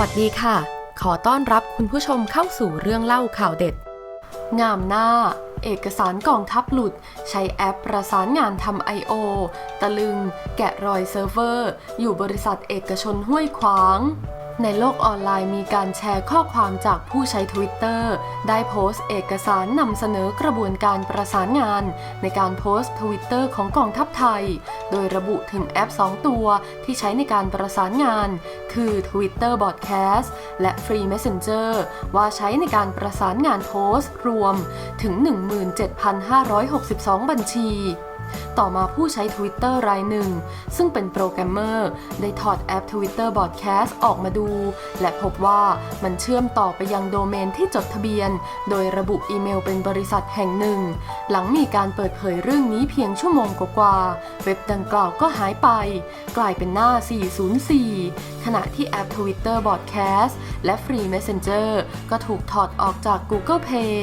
วัสดีค่ะ ขอต้อนรับคุณผู้ชมเข้าสู่เรื่องเล่าข่าวเด็ด งามหน้า เอกสารกองทัพหลุด ใช้แอปประสานงานทำ I.O. ตะลึง แกะรอยเซิร์ฟเวอร์ อยู่บริษัทเอกชนห้วยขวาง ในโลกออนไลน์มีการแชร์ข้อความจากผู้ใช้ Twitter ได้โพสต์เอกสารนำเสนอกระบวนการประสานงาน ในการโพสต์ Twitter ของกองทัพไทย โดยระบุถึงแอป 2 ตัวที่ใช้ในการประสานงาน คือ Twitter Broadcast และ Free Messenger ว่าใช้ในการประสานงานโพสต์ รวมถึง 17,562 บัญชี ต่อมาผู้ใช้ Twitter รายหนึ่ง ซึ่งเป็นโปรแกรมเมอร์ ได้ถอดแอป Twitter Broadcast ออกมาดู และพบว่ามันเชื่อมต่อไปยังโดเมนที่จดทะเบียน โดยระบุอีเมลเป็นบริษัทแห่งหนึ่ง หลังมีการเปิดเผยเรื่องนี้เพียงชั่วโมงกว่าๆเว็บดังกล่าวก็หายไป กลายเป็นหน้า 404 ขณะที่แอป Twitter Broadcast และ Free Messenger ก็ถูกถอดออกจาก Google Play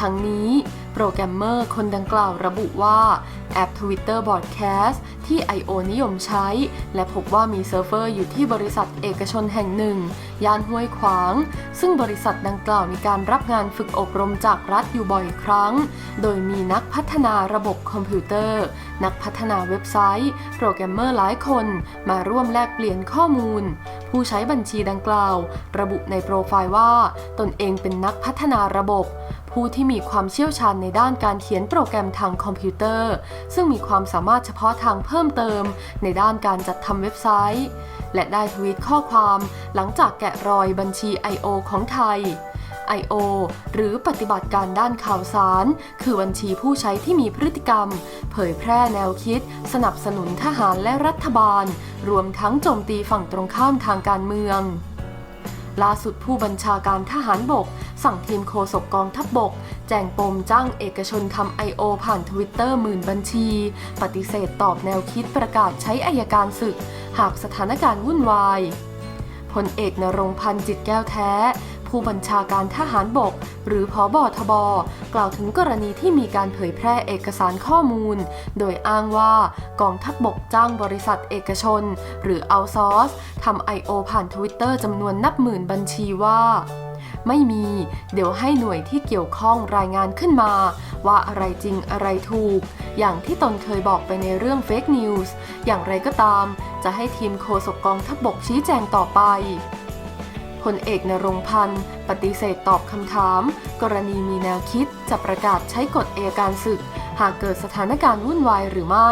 ทั้งนี้ โปรแกรมเมอร์คนดังกล่าวระบุว่าแอป Twitter Broadcast ที่ I.O. นิยมใช้ และพบว่ามีเซิร์ฟเวอร์อยู่ที่บริษัทเอกชนแห่งหนึ่ง ย่านห้วยขวาง ซึ่งบริษัทดังกล่าวมีการรับงานฝึกอบรมจากรัฐอยู่บ่อยครั้ง โดยมีนักพัฒนาระบบคอมพิวเตอร์ นักพัฒนาเว็บไซต์ โปรแกรมเมอร์หลายคน มาร่วมแลกเปลี่ยนข้อมูล ผู้ใช้บัญชีดังกล่าว ระบุในโปรไฟล์ว่า ตนเองเป็นนักพัฒนาระบบ ผู้ที่มีความเชี่ยวชาญในด้านการเขียนโปรแกรมทางคอมพิวเตอร์ ซึ่งมีความสามารถเฉพาะทางเพิ่มเติม ในด้านการจัดทำเว็บไซต์ และได้ทวีตข้อความ หลังจากแกะรอยบัญชี I.O. ของไทย I.O. หรือปฏิบัติการด้านข่าวสาร คือบัญชีผู้ใช้ที่มีพฤติกรรม เผยแพร่แนวคิด สนับสนุนทหารและรัฐบาล รวมทั้งโจมตีฝั่งตรงข้ามทางการเมืองล่าสุดผู้บัญชาการทหารบก สั่งทีมโฆษกกองทัพบบก แจ้งปมจ้างเอกชนทำ I.O. ผ่านทวิตเตอร์หมื่นบัญชี ปฏิเสธตอบแนวคิดประกาศใช้อายการศึก หากสถานการณ์วุ่นวายพลเอกนรงพันธ์จิตแก้วแท้ ผู้บัญชาการทหารบก หรือพอบอทบ กล่าวถึงกรณีที่มีการเผยแพร่เอกสารข้อมูล โดยอ้างว่ากองทัพบบกจ้างบริษัทเอกชน หรือเอาซอร์สทำ I.O. ผ่านทวิตเตอร์จำนวนนับหมื่นบัญชีว่าไม่มี เดี๋ยวให้หน่วยที่เกี่ยวข้องรายงานขึ้นมา ว่าอะไรจริงอะไรถูก อย่างที่ตนเคยบอกไปในเรื่องเฟกนิวส์อย่างไรก็ตาม จะให้ทีมโฆษกกองทัพบบกชี้แจงต่อไป พลเอกนรงพันธ์ ปฏิเสธตอบคำถาม กรณีมีแนวคิดจะประกาศใช้กฎเอการศึก หากเกิดสถานการณ์วุ่นวายหรือไม่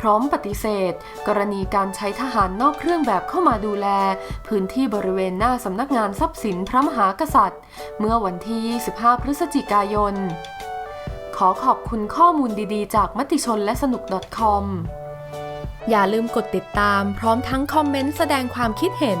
พร้อมปฏิเสธ กรณีการใช้ทหารนอกเครื่องแบบเข้ามาดูแล พื้นที่บริเวณหน้าสำนักงานทรัพย์สินพระมหากษัตริย์ เมื่อวันที่ 25 พฤศจิกายน ขอขอบคุณข้อมูลดีๆ จากมติชนและสนุก .com อย่าลืมกดติดตามพร้อมทั้งคอมเมนต์แสดงความคิดเห็น